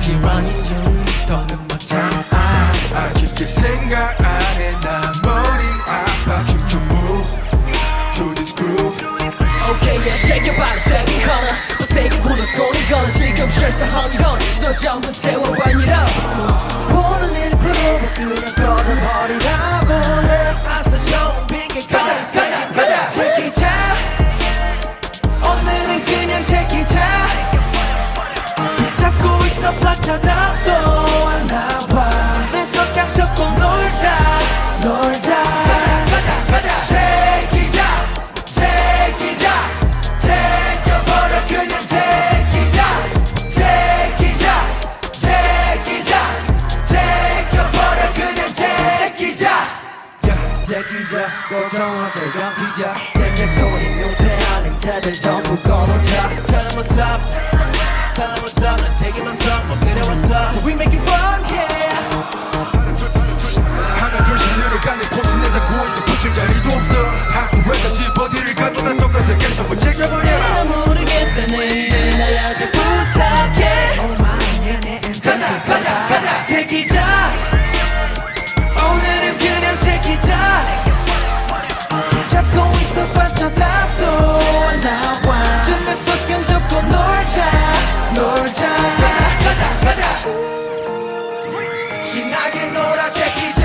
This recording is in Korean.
시간이 좀 더는 멋져 아, 아 깊게 생각 안해. 나 머리 아파. 춤추 move to this groove Okay, yeah, 챙겨봐, 스텝이 걸어 빡세게 부는 스코리 걸어 지금 실수한 이런 저 정도 채워봐니로 보는 일부러 그냥 꺼져버리라고 제기자 고정한테 감기자. 잭잭 소리 묘태한 냄새들 전부 꺼놓자. Tell them what's up. Tell them what's up. 난 되게 많어 뭐 그래 what's up So we make it fun yeah. 하나 둘씩 늘어가는 포스 내 자꾸 있고 붙일 자리도 없어 신나게 놀아 제끼자